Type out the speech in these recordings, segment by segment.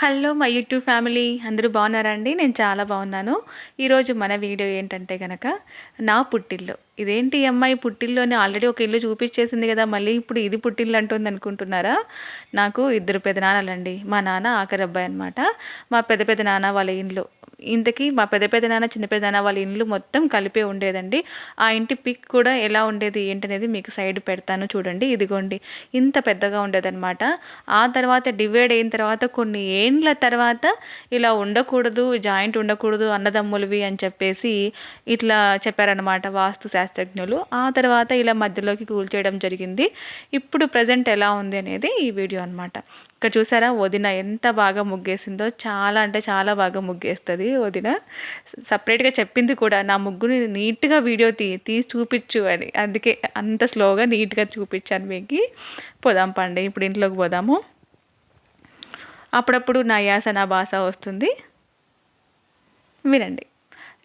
Hello my YouTube family. అందరూ బాగున్నారా అండి? నేను చాలా బాగున్నాను. ఈరోజు మన వీడియో ఏంటంటే కనుక నా పుట్టిల్లు. ఇదేంటి అమ్మాయి పుట్టిల్లోనే ఆల్రెడీ ఒక ఇల్లు చూపించేసింది కదా మళ్ళీ ఇప్పుడు ఇది పుట్టిల్లు అంటుంది అనుకుంటున్నారా? నాకు ఇద్దరు పెదనాన్నలండి మా నాన్న ఆఖరి అబ్బాయి అనమాట మా పెద్ద పెద్ద నాన్న వాళ్ళ ఇంట్లో ఇంతకీ మా పెద్ద పెద్ద నాన్న చిన్న పెద్ద నాన్న వాళ్ళ ఇండ్లు మొత్తం కలిపే ఉండేదండి. ఆ ఇంటి పిక్ కూడా ఎలా ఉండేది ఏంటనేది మీకు సైడ్ పెడతాను చూడండి. ఇదిగోండి. ఇంత పెద్దగా ఉండేదన్నమాట. ఆ తర్వాత డివైడ్ అయిన తర్వాత కొన్ని ఏండ్ల తర్వాత ఇలా ఉండకూడదు జాయింట్ ఉండకూడదు అన్నదమ్ములవి అని చెప్పేసి ఇట్లా చెప్పారనమాట వాస్తు శాస్త్రజ్ఞులు. ఆ తర్వాత ఇలా మధ్యలోకి కూల్చేయడం జరిగింది. ఇప్పుడు ప్రజెంట్ ఎలా ఉంది అనేది ఈ వీడియో అనమాట ఇక్కడ చూసారా వదిన ఎంత బాగా ముగ్గేసిందో. చాలా అంటే చాలా బాగా ముగ్గేస్తుంది వదిన. సపరేట్గా చెప్పింది కూడా నా ముగ్గుని నీట్గా వీడియో తీ తీసి చూపించు అని. అందుకే అంత స్లోగా నీట్గా చూపించాను మీకు. పోదాం పండి ఇప్పుడు ఇంట్లోకి పోదాము. అప్పుడప్పుడు నా యాస నా భాష వస్తుంది. వినండి.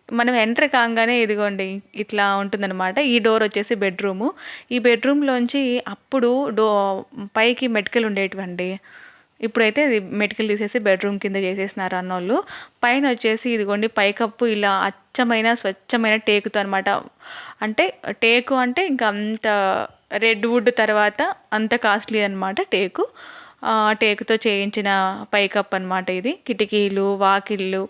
మనం ఎంటర్ కాగానే ఇదిగోండి ఇట్లా ఉంటుందన్నమాట. ఈ డోర్ వచ్చేసి బెడ్రూము ఈ బెడ్రూమ్లోంచి అప్పుడు డో పైకి మెటికలు ఉండేటివండి. ఇప్పుడైతే ఇది మెటికల్ తీసేసి బెడ్రూమ్ కింద చేసేసినారు అన్నోళ్ళు. పైన వచ్చేసి ఇదిగోండి పైకప్పు ఇలా అచ్చమైన స్వచ్ఛమైన టేకుతో అనమాట అంటే టేకు అంటే ఇంకా అంత రెడ్ వుడ్ తర్వాత అంత కాస్ట్లీ అనమాట టేకు. టేకుతో చేయించిన పైకప్ అనమాట ఇది. కిటికీలు వాకిళ్ళు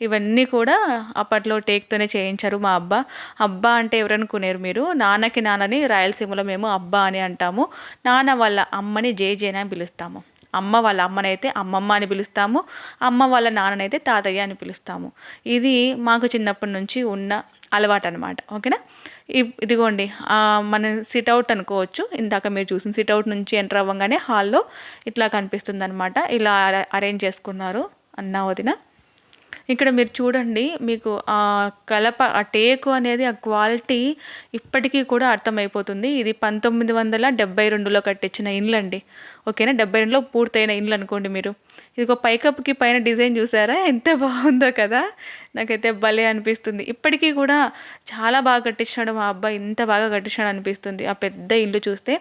ఇవన్నీ కూడా అప్పట్లో టేక్తోనే చేయించారు మా అబ్బా. అబ్బా అంటే ఎవరనుకునేరు మీరు? నాన్నకి నాన్నని రాయలసీమలో మేము అబ్బా అని అంటాము. నాన్న వాళ్ళ అమ్మని జే జేన అని పిలుస్తాము. అమ్మ వాళ్ళ అమ్మనైతే అమ్మమ్మ అని పిలుస్తాము. అమ్మ వాళ్ళ నాన్ననైతే తాతయ్య అని పిలుస్తాము. ఇది మాకు చిన్నప్పటి నుంచి ఉన్న అలవాటు అనమాట ఓకేనా ఇదిగోండి. మనం సిట్అవుట్ అనుకోవచ్చు. ఇందాక మీరు చూసిన సిట్అవుట్ నుంచి ఎంటర్ అవ్వగానే హాల్లో ఇట్లా కనిపిస్తుంది అనమాట ఇలా అరేంజ్ చేసుకున్నారు అన్న వదిన. ఇక్కడ మీరు చూడండి మీకు ఆ కలప ఆ టేకు అనేది ఆ క్వాలిటీ ఇప్పటికీ కూడా అర్థమైపోతుంది. ఇది పంతొమ్మిది వందల డెబ్బై రెండులో కట్టించిన ఇండ్లు అండి. ఓకేనా? డెబ్బై రెండులో పూర్తయిన ఇండ్లు అనుకోండి మీరు. ఇదిగో పైకప్పుకి పైన డిజైన్ చూసారా? ఎంత బాగుందో కదా? నాకైతే భలే అనిపిస్తుంది. ఇప్పటికీ కూడా చాలా బాగా కట్టించాడు మా అబ్బాయి. ఇంత బాగా కట్టించాడు అనిపిస్తుంది. ఆ పెద్ద ఇల్లు చూస్తే.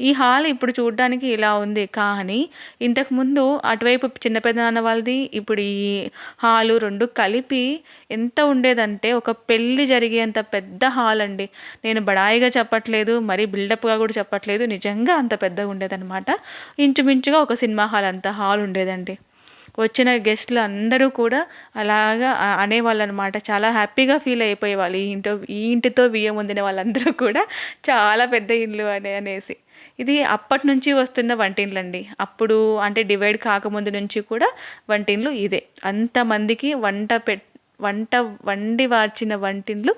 ఈ హాల్ ఇప్పుడు చూడడానికి ఇలా ఉంది కానీ ఇంతకుముందు అటువైపు చిన్న పెద్దనాన్న వాళ్ళది ఇప్పుడు ఈ హాలు రెండు కలిపి ఎంత ఉండేదంటే ఒక పెళ్ళి జరిగేంత పెద్ద హాల్ అండి. నేను బడాయిగా చెప్పట్లేదు మరీ బిల్డప్గా కూడా చెప్పట్లేదు. నిజంగా అంత పెద్దగా ఉండేదన్నమాట. ఇంచుమించుగా ఒక సినిమా హాల్ అంత హాల్ ఉండేదండి. వచ్చిన గెస్ట్లు అందరూ కూడా అలాగా అనేవాళ్ళు అనమాట చాలా హ్యాపీగా ఫీల్ అయిపోయేవాళ్ళు ఈ ఇంట్లో ఈ ఇంటితో బియ్యం పొందిన వాళ్ళందరూ కూడా చాలా పెద్ద ఇల్లు అనే అనేసి. ఇది అప్పటి నుంచి వస్తున్న వంటిండ్లు అండి అప్పుడు అంటే డివైడ్ కాకముందు నుంచి కూడా వంటిండ్లు ఇదే. అంతమందికి వంట పె వంట వండి వార్చిన వంటిండ్లు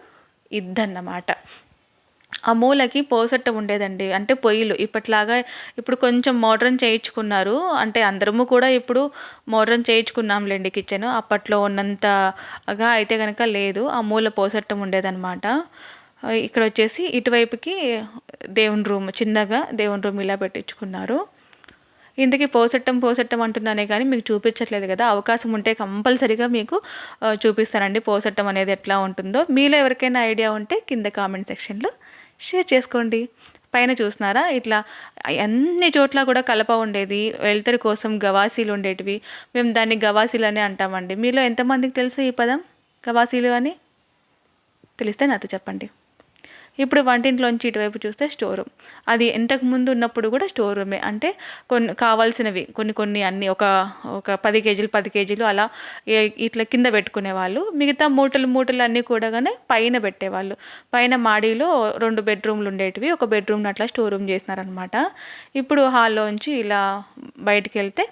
ఇద్దన్నమాట. ఆ మూలకి పోసట్ట ఉండేదండి. అంటే పొయ్యిలు. ఇప్పట్లాగా ఇప్పుడు కొంచెం మోడ్రన్ చేయించుకున్నారు. అంటే అందరము కూడా ఇప్పుడు మోడ్రన్ చేయించుకున్నాంలేండి కిచెన్. అప్పట్లో ఉన్నంతగా అయితే కనుక లేదు. ఆ మూల పోసట్టం ఉండేదన్నమాట. ఇక్కడ వచ్చేసి ఇటువైపుకి దేవుని రూమ్ చిన్నగా దేవుని రూమ్ ఇలా పెట్టించుకున్నారు. ఇంతకీ పోసట్టం పోసట్టం అంటున్నానే కానీ మీకు చూపించట్లేదు కదా. అవకాశం ఉంటే కంపల్సరీగా మీకు చూపిస్తానండి పోసట్టం అనేది ఎట్లా ఉంటుందో. మీలో ఎవరికైనా ఐడియా ఉంటే కింద కామెంట్ సెక్షన్లో షేర్ చేసుకోండి. పైన చూసినారా ఇట్లా అన్ని చోట్ల కూడా కలప ఉండేది. వెలుతురు కోసం గవాసీలు ఉండేటివి. మేము దాన్ని గవాసీలు అని అంటామండి. మీలో ఎంతమందికి తెలుసు ఈ పదం? గవాసీలు అని? తెలిస్తే నాతో చెప్పండి. ఇప్పుడు వంటింట్లోంచి ఇటువైపు చూస్తే స్టోర్ రూమ్. అది ఎంతకు ముందు ఉన్నప్పుడు కూడా స్టోర్ రూమే. అంటే కొన్ని కావాల్సినవి కొన్ని కొన్ని అన్నీ ఒక ఒక పది కేజీలు పది కేజీలు అలా ఇట్లా కింద పెట్టుకునేవాళ్ళు మిగతా మూటలు మూటలు అన్నీ కూడా పైన పెట్టేవాళ్ళు. పైన మాడీలో రెండు బెడ్రూమ్లు ఉండేటివి. ఒక బెడ్రూమ్ని అట్లా స్టోర్ రూమ్ చేసినారనమాట ఇప్పుడు హాల్లోంచి ఇలా బయటికి వెళ్తే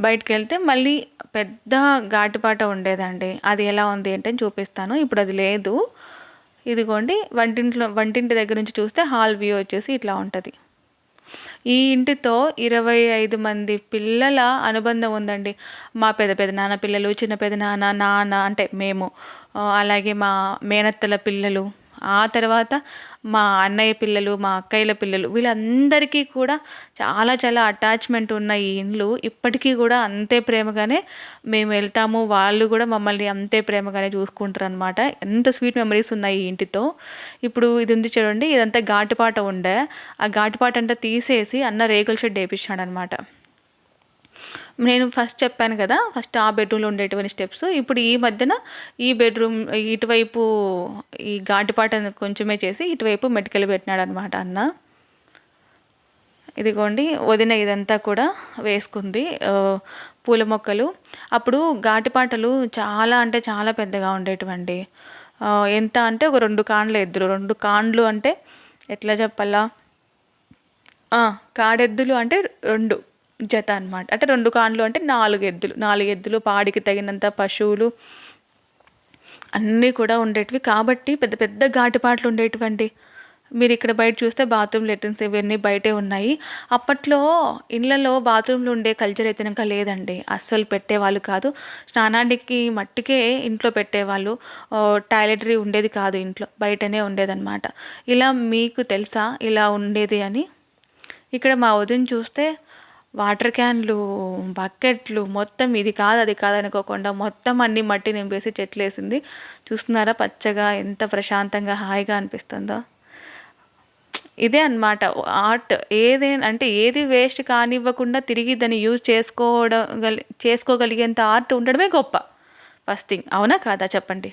బయటకు వెళ్తే మళ్ళీ పెద్ద ఘాటుపాట ఉండేదండి. అది ఎలా ఉంది అంటే చూపిస్తాను. ఇప్పుడు అది లేదు. ఇదిగోండి వంటింట్లో వంటింటి దగ్గర నుంచి చూస్తే హాల్ వ్యూ వచ్చేసి ఇట్లా ఉంటుంది. ఈ ఇంటితో ఇరవై ఐదు మంది పిల్లల అనుబంధం ఉందండి. మా పెద్ద పెద్ద నాన్న పిల్లలు చిన్న పెద్ద నాన్న నాన్న అంటే మేము. అలాగే మా మేనత్తల పిల్లలు. ఆ తర్వాత మా అన్నయ్య పిల్లలు మా అక్కయ్యల పిల్లలు వీళ్ళందరికీ కూడా చాలా చాలా అటాచ్మెంట్ ఉన్న ఈ ఇండ్లు ఇప్పటికీ కూడా అంతే ప్రేమగానే మేము వెళ్తాము. వాళ్ళు కూడా మమ్మల్ని అంతే ప్రేమగానే చూసుకుంటారు అనమాట ఎంత స్వీట్ మెమరీస్ ఉన్నాయి ఈ ఇంటితో. ఇప్పుడు ఇది ఉంది చూడండి ఇదంతా ఘాటుపాట ఉండే. ఆ ఘాటుపాట అంతా తీసేసి అన్న రేకుల షెడ్ వేయించాడు అనమాట నేను ఫస్ట్ చెప్పాను కదా ఫస్ట్ ఆ బెడ్రూమ్లో ఉండేటువంటి స్టెప్స్ ఇప్పుడు ఈ మధ్యన ఈ బెడ్రూమ్ ఇటువైపు ఈ ఘాటిపాట కొంచెమే చేసి ఇటువైపు మెటికలు పెట్టినాడు అనమాట అన్న. ఇదిగోండి వదిన ఇదంతా కూడా వేసుకుంది పూల మొక్కలు. అప్పుడు ఘాటిపాటలు చాలా అంటే చాలా పెద్దగా ఉండేటివండి. ఎంత అంటే ఒక రెండు కాండ్లు ఎద్దులు. రెండు కాండ్లు అంటే ఎట్లా చెప్పాలా? కాడెద్దులు అంటే రెండు. జత అనమాట అంటే రెండు కాండ్లు అంటే నాలుగు ఎద్దులు. నాలుగు ఎద్దులు పాడికి తగినంత పశువులు అన్నీ కూడా ఉండేటివి. కాబట్టి పెద్ద పెద్ద ఘాటుపాట్లు ఉండేటివండి. మీరు ఇక్కడ బయట చూస్తే బాత్రూమ్ లెట్రిన్స్ ఇవన్నీ బయటే ఉన్నాయి. అప్పట్లో ఇళ్ళలో బాత్రూమ్లు ఉండే కల్చర్ అయితే ఇంకా లేదండి. అస్సలు పెట్టేవాళ్ళు కాదు. స్నానానికి మట్టికే ఇంట్లో పెట్టేవాళ్ళు. టాయిలెటరీ ఉండేది కాదు ఇంట్లో. బయటనే ఉండేదన్నమాట. ఇలా మీకు తెలుసా? ఇలా ఉండేది అని? ఇక్కడ మా వదిన చూస్తే వాటర్ క్యాన్లు బకెట్లు మొత్తం ఇది కాదు అది కాదు అనుకోకుండా మొత్తం అన్ని మట్టి నింపేసి చెట్లు వేసింది చూస్తున్నారా పచ్చగా ఎంత ప్రశాంతంగా హాయిగా అనిపిస్తుందో. ఇదే అనమాట ఆర్ట్ ఏదే అంటే ఏది వేస్ట్ కానివ్వకుండా తిరిగి దాన్ని యూజ్ చేసుకోవడం చేసుకోగలిగేంత ఆర్ట్ ఉండడమే గొప్ప. First thing. అవునా కాదా? చెప్పండి.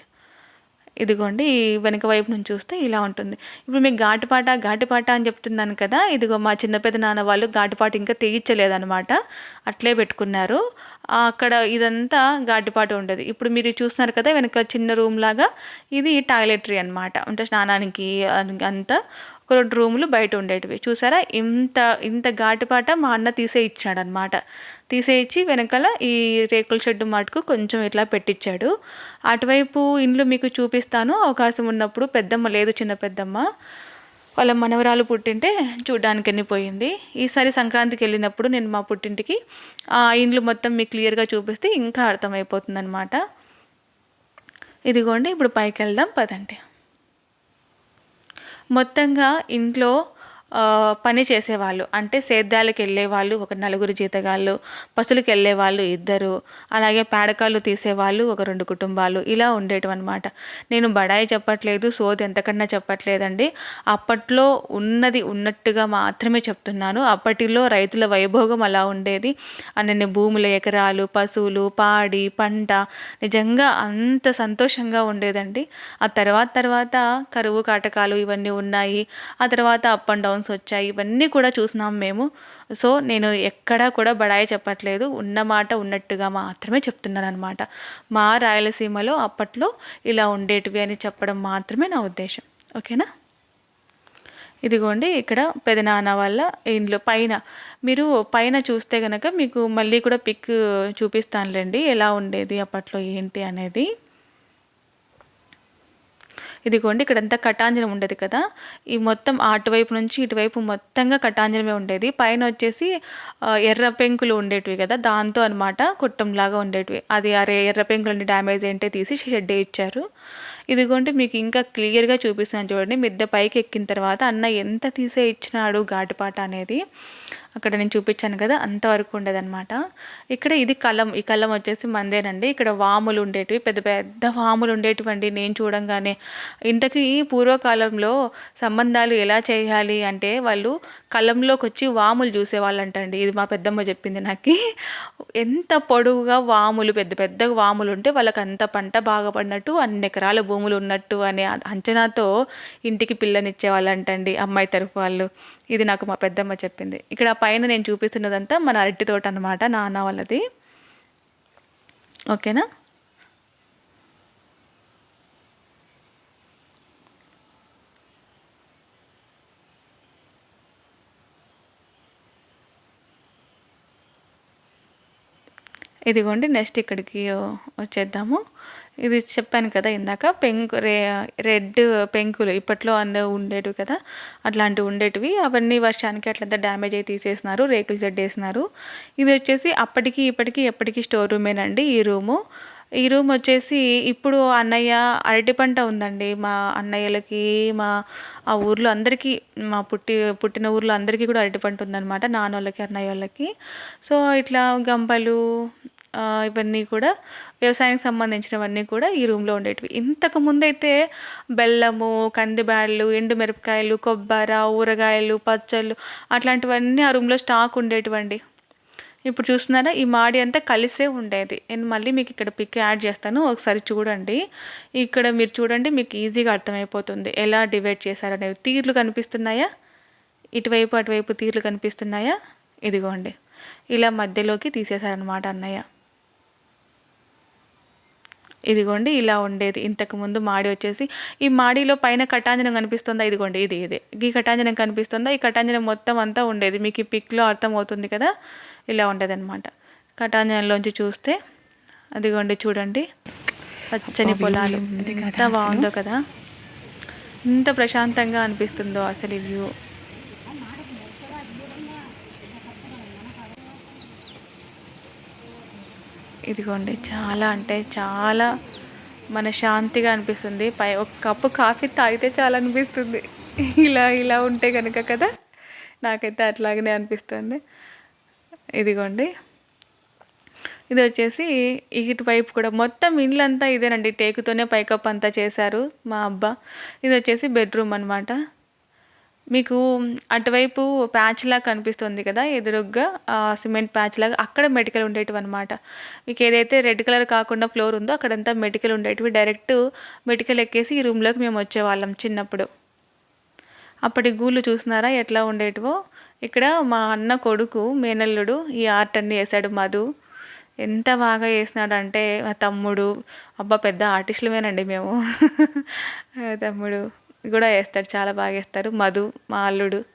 ఇదిగోండి వెనక వైపు నుంచి చూస్తే ఇలా ఉంటుంది. ఇప్పుడు మీకు ఘాటుపాట ఘాటుపాట అని చెప్తున్నాను కదా ఇదిగో మా చిన్న పెద్ద నాన్న వాళ్ళు ఘాటుపాట ఇంకా తెగించలేదనమాట అట్లే పెట్టుకున్నారు. అక్కడ ఇదంతా ఘాటుపాట ఉండదు. ఇప్పుడు మీరు చూస్తున్నారు కదా వెనక చిన్న రూమ్ లాగా ఇది టాయిలెటరీ అనమాట అంటే స్నానానికి అంతా ఒక రెండు రూములు బయట ఉండేటివి. చూసారా? ఇంత ఇంత ఘాటుపాట మా అన్న తీసే ఇచ్చాడనమాట తీసే ఇచ్చి వెనకాల ఈ రేకుల షెడ్డు మటుకు కొంచెం ఇట్లా పెట్టించాడు అటువైపు ఇండ్లు మీకు చూపిస్తాను. అవకాశం ఉన్నప్పుడు పెద్దమ్మ లేదు చిన్న పెద్దమ్మ. వాళ్ళ మనవరాలు పుట్టింటే చూడ్డానికి వెళ్ళిపోయింది. ఈసారి సంక్రాంతికి వెళ్ళినప్పుడు నేను మా పుట్టింటికి ఆ ఇండ్లు మొత్తం మీకు క్లియర్గా చూపిస్తే ఇంకా అర్థమైపోతుంది అనమాట ఇదిగోండి ఇప్పుడు పైకి వెళ్దాం పదండి. మొత్తంగా ఇంట్లో పని చేసేవాళ్ళు. అంటే సేద్యాలకు వెళ్ళేవాళ్ళు ఒక నలుగురు జీతగాళ్ళు పసులకు వెళ్ళేవాళ్ళు ఇద్దరు అలాగే పేడకాళ్ళు తీసేవాళ్ళు ఒక రెండు కుటుంబాలు ఇలా ఉండేటివి అనమాట నేను బడాయి చెప్పట్లేదు సోది ఎంతకన్నా చెప్పట్లేదండి. అప్పట్లో ఉన్నది ఉన్నట్టుగా మాత్రమే చెప్తున్నాను. అప్పటిలో రైతుల వైభోగం అలా ఉండేది. అన్ని భూముల ఎకరాలు పశువులు పాడి పంట నిజంగా అంత సంతోషంగా ఉండేదండి. ఆ తర్వాత తర్వాత కరువు కాటకాలు ఇవన్నీ ఉన్నాయి. ఆ తర్వాత అప్ అండ్ డౌన్ సాంగ్స్ వచ్చాయి ఇవన్నీ కూడా చూసినాం మేము. సో నేను ఎక్కడా కూడా బడాయి చెప్పట్లేదు. ఉన్న మాట ఉన్నట్టుగా మాత్రమే చెప్తున్నాను అనమాట మా రాయలసీమలో అప్పట్లో ఇలా ఉండేటివి అని చెప్పడం మాత్రమే నా ఉద్దేశం. ఓకేనా? ఇదిగోండి ఇక్కడ పెదనాన్న వాళ్ళ ఇంట్లో పైన. మీరు పైన చూస్తే కనుక మీకు మళ్ళీ కూడా పిక్ చూపిస్తానులేండి ఎలా ఉండేది అప్పట్లో ఏంటి అనేది. ఇదిగోండి ఇక్కడంతా కటాంజనం ఉండేది కదా. ఈ మొత్తం అటువైపు నుంచి ఇటువైపు మొత్తంగా కటాంజనమే ఉండేది. పైన వచ్చేసి ఎర్ర పెంకులు ఉండేటివి కదా దాంతో అనమాట కుట్టంలాగా ఉండేటివి. అది అరే ఎర్ర పెంకులని డ్యామేజ్ ఏంటే తీసి షెడ్ ఇచ్చారు. ఇదిగోండి మీకు ఇంకా క్లియర్గా చూపిస్తాను చూడండి. మిద్దె పైకి ఎక్కిన తర్వాత అన్న ఎంత తీసే ఇచ్చినాడు ఘాటుపాట అనేది. అక్కడ నేను చూపించాను కదా అంతవరకు ఉండేదన్నమాట. ఇక్కడ ఇది కలం ఈ కలం వచ్చేసి మందేనండి. ఇక్కడ వాములు ఉండేటివి పెద్ద పెద్ద వాములు ఉండేటివండి. నేను చూడంగానే ఇంతకీ పూర్వకాలంలో సంబంధాలు ఎలా చేయాలి అంటే వాళ్ళు కలంలోకి వచ్చి వాములు చూసేవాళ్ళంటండి. ఇది మా పెద్దమ్మ చెప్పింది నాకు. ఎంత పొడవుగా వాములు పెద్ద పెద్ద వాములు ఉంటే వాళ్ళకి అంత పంట బాగా పడినట్టు అన్ని ఎకరాల భూములు ఉన్నట్టు అనే అంచనాతో ఇంటికి పిల్లనిచ్చే వాళ్ళంటండి అమ్మాయి తరఫు వాళ్ళు. ఇది నాకు మా పెద్దమ్మ చెప్పింది. ఇక్కడ పైన నేను చూపిస్తున్నదంతా మన అరటి తోట అనమాట నాన్న వాళ్ళది. ఓకేనా? ఇదిగోండి నెక్స్ట్ ఇక్కడికి వచ్చేద్దాము. ఇది చెప్పాను కదా ఇందాక పెంకు రే రెడ్ పెంకులు ఇప్పట్లో అంద ఉండేటివి కదా అట్లాంటివి ఉండేటివి. అవన్నీ వర్షానికి అట్లంతా డ్యామేజ్ అయి తీసేసినారు రేకులు చెడ్డేసినారు ఇది వచ్చేసి అప్పటికి ఇప్పటికి ఎప్పటికీ స్టోర్ రూమేనండి ఈ రూము. ఈ రూమ్ వచ్చేసి ఇప్పుడు అన్నయ్య అరటి పంట ఉందండి. మా అన్నయ్యలకి మా ఆ ఊర్లో అందరికీ మా పుట్టి పుట్టిన ఊర్లో అందరికీ కూడా అరటి పంట ఉందన్నమాట నాన్నోళ్ళకి అన్నయ్య వాళ్ళకి సో ఇట్లా గంపలు ఇవన్నీ కూడా వ్యవసాయానికి సంబంధించినవన్నీ కూడా ఈ రూమ్లో ఉండేటివి. ఇంతకు ముందైతే బెల్లము కందిబ్యాళ్ళు ఎండుమిరపకాయలు కొబ్బరి ఊరగాయలు పచ్చళ్ళు అట్లాంటివన్నీ ఆ రూమ్లో స్టాక్ ఉండేటివండి. ఇప్పుడు చూస్తున్నారా ఈ మాడి అంతా కలిసే ఉండేది. నేను మళ్ళీ మీకు ఇక్కడ పిక్ యాడ్ చేస్తాను ఒకసారి చూడండి. ఇక్కడ మీరు చూడండి మీకు ఈజీగా అర్థమైపోతుంది. ఎలా డివైడ్ చేశారనేవి. తీర్లు కనిపిస్తున్నాయా? ఇటువైపు అటువైపు తీర్లు కనిపిస్తున్నాయా? ఇదిగోండి. ఇలా మధ్యలోకి తీసేశారనమాట అన్నయ్య. ఇదిగోండి ఇలా ఉండేది. ఇంతకుముందు మాడి వచ్చేసి ఈ మాడిలో పైన కటాంజనం కనిపిస్తుందా? ఇదిగోండి ఇది ఇది. ఈ కటాంజనం కనిపిస్తుందా? ఈ కటాంజనం మొత్తం అంతా ఉండేది. మీకు ఈ పిక్లో అర్థమవుతుంది కదా? ఇలా ఉండేది అనమాట కటాంజనంలోంచి చూస్తే అదిగోండి చూడండి. పచ్చని పొలాలు. ఎంత బాగుందో కదా? ఎంత ప్రశాంతంగా అనిపిస్తుందో అసలు ఈ వ్యూ. ఇదిగోండి చాలా అంటే చాలా మన శాంతిగా అనిపిస్తుంది. పై ఒక కప్పు కాఫీ తాగితే చాలా అనిపిస్తుంది. ఇలా ఇలా ఉంటే కనుక కదా? నాకైతే అట్లాగనే అనిపిస్తుంది. ఇదిగోండి. ఇది వచ్చేసి ఇటువైపు కూడా మొత్తం ఇల్లంతా ఇదేనండి. టేకుతోనే పైకప్పు అంతా చేశారు మా అబ్బా. ఇది వచ్చేసి బెడ్రూమ్ అనమాట మీకు అటువైపు ప్యాచ్లా కనిపిస్తుంది కదా ఎదురుగ్గా సిమెంట్ ప్యాచ్ లాగా అక్కడ మెటికల్ ఉండేటివి అనమాట మీకు ఏదైతే రెడ్ కలర్ కాకుండా ఫ్లోర్ ఉందో అక్కడంతా మెటికల్ ఉండేటివి. డైరెక్ట్ మెటికల్ ఎక్కేసి ఈ రూమ్లోకి మేము వచ్చేవాళ్ళం చిన్నప్పుడు. అప్పటి గూళ్ళు చూసినారా ఎట్లా ఉండేటివో? ఇక్కడ మా అన్న కొడుకు మేనల్లుడు ఈ ఆర్ట్ అన్ని వేసాడు మధు. ఎంత బాగా వేసినాడంటే మా తమ్ముడు అబ్బా పెద్ద ఆర్టిస్టులమేనండి మేము. తమ్ముడు. కూడా వేస్తాడు చాలా బాగా వేస్తారు మధు మా అల్లుడు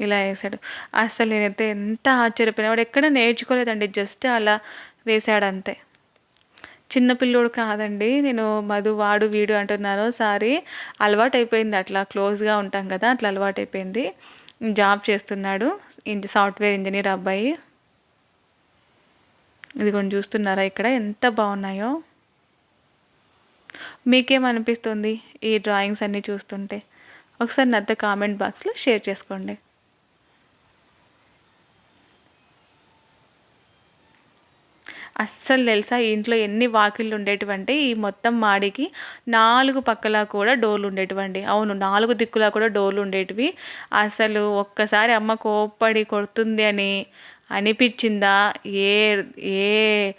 ఇలా వేసాడు. అసలు నేనైతే ఎంత ఆశ్చర్యపోయినా వాడు ఎక్కడ నేర్చుకోలేదండి జస్ట్ అలా వేసాడు అంతే. చిన్నపిల్లోడు కాదండి నేను మధు వాడు వీడు అంటున్నాను. సారీ అలవాటు అయిపోయింది అట్లా క్లోజ్గా ఉంటాం కదా అట్లా అలవాటు అయిపోయింది. జాబ్ చేస్తున్నాడు సాఫ్ట్వేర్ ఇంజనీర్ అబ్బాయి. ఇది కొన్ని చూస్తున్నారా ఇక్కడ ఎంత బాగున్నాయో. మీకేమనిపిస్తుంది ఈ డ్రాయింగ్స్ అన్నీ చూస్తుంటే? ఒకసారి నాతో కామెంట్ బాక్స్లో షేర్ చేసుకోండి. అస్సలు తెలుసా ఇంట్లో ఎన్ని వాకిళ్ళు ఉండేటువంటి ఈ మొత్తం మాడికి నాలుగు పక్కలా కూడా డోర్లు ఉండేటువంటి అవును నాలుగు దిక్కులా కూడా డోర్లు ఉండేటివి. అసలు ఒక్కసారి అమ్మ కోప్పడి కొడుతుంది అని అనిపించిందా? ఏ ఏ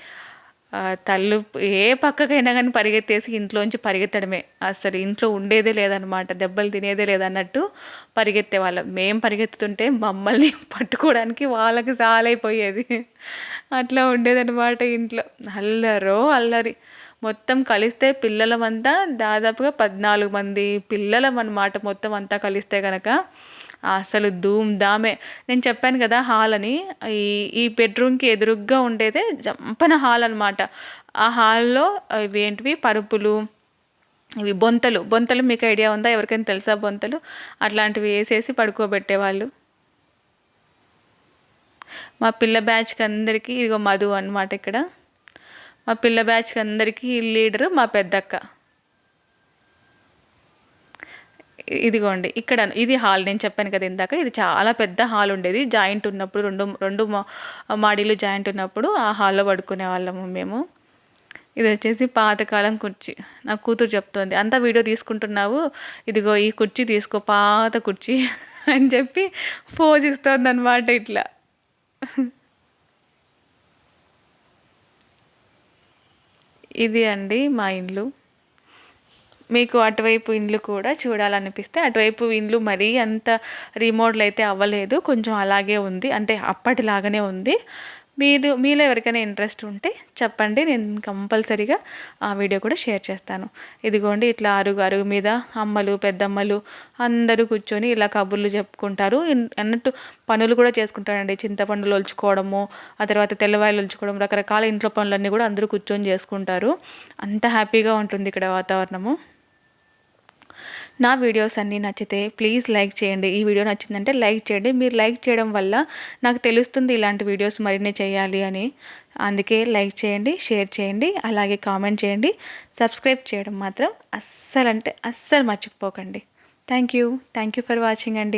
తల్లు ఏ పక్కకైనా కానీ పరిగెత్తేసి ఇంట్లోంచి పరిగెత్తడమే. అసలు ఇంట్లో ఉండేదే లేదనమాట దెబ్బలు తినేదే లేదన్నట్టు పరిగెత్తే వాళ్ళం మేం పరిగెత్తుతుంటే మమ్మల్ని పట్టుకోవడానికి వాళ్ళకి సాలైపోయేది. అట్లా ఉండేదనమాట ఇంట్లో. అల్లరో అల్లరి. మొత్తం కలిస్తే పిల్లలమంతా దాదాపుగా పద్నాలుగు మంది పిల్లలం అనమాట మొత్తం అంతా కలిస్తే కనుక అసలు ధూమ్ ధామే నేను చెప్పాను కదా హాల్ అని ఈ ఈ బెడ్రూమ్కి ఎదురుగ్గా ఉండేదే జంపన హాల్ అనమాట ఆ హాల్లో ఇవి ఏంటివి? పరుపులు ఇవి బొంతలు. బొంతలు మీకు ఐడియా ఉందా? ఎవరికైనా తెలుసా బొంతలు? అట్లాంటివి వేసేసి పడుకోబెట్టేవాళ్ళు. మా పిల్ల బ్యాచ్కి అందరికీ ఇదిగో మధు అనమాట ఇక్కడ. మా పిల్ల బ్యాచ్కి అందరికీ లీడరు మా పెద్దక్క. ఇదిగోండి ఇక్కడ ఇది హాల్ నేను చెప్పాను కదా ఇందాక ఇది చాలా పెద్ద హాల్ ఉండేది. జాయింట్ ఉన్నప్పుడు రెండు రెండు మాడీలు జాయింట్ ఉన్నప్పుడు ఆ హాల్లో పడుకునే వాళ్ళము మేము. ఇది వచ్చేసి పాతకాలం కుర్చీ. నా కూతురు చెప్తోంది అంతా వీడియో తీసుకుంటున్నావు? ఇదిగో ఈ కుర్చీ తీసుకో పాత కుర్చీ అని చెప్పి పోజ్ ఇస్తుంది అనమాట ఇట్లా. ఇది అండి మా ఇల్లు. మీకు అటువైపు ఇండ్లు కూడా చూడాలనిపిస్తే అటువైపు ఇండ్లు మరీ అంత రీమోడల్ అయితే అవ్వలేదు. కొంచెం అలాగే ఉంది. అంటే అప్పటిలాగానే ఉంది. మీరు మీలో ఎవరికైనా ఇంట్రెస్ట్ ఉంటే చెప్పండి. నేను కంపల్సరీగా ఆ వీడియో కూడా షేర్ చేస్తాను. ఇదిగోండి ఇట్లా అరుగు అరుగు మీద అమ్మలు పెద్దమ్మలు అందరూ కూర్చొని ఇలా కబుర్లు చెప్పుకుంటారు. అన్నట్టు పనులు కూడా చేసుకుంటారండి. చింతపండులు ఒలుచుకోవడము ఆ తర్వాత తెల్లవాయలు ఒలుచుకోవడం రకరకాల ఇంట్లో పనులన్నీ కూడా అందరూ కూర్చొని చేసుకుంటారు. అంత హ్యాపీగా ఉంటుంది ఇక్కడ వాతావరణము. నా వీడియోస్ అన్నీ నచ్చితే ప్లీజ్ లైక్ చేయండి. ఈ వీడియో నచ్చిందంటే లైక్ చేయండి. మీరు లైక్ చేయడం వల్ల నాకు తెలుస్తుంది ఇలాంటి వీడియోస్ మరిన్ని చేయాలి అని. అందుకే లైక్ చేయండి షేర్ చేయండి అలాగే కామెంట్ చేయండి. సబ్స్క్రైబ్ చేయడం మాత్రం అస్సలు అంటే అస్సలు మర్చిపోకండి. Thank you thank you for watching అండి.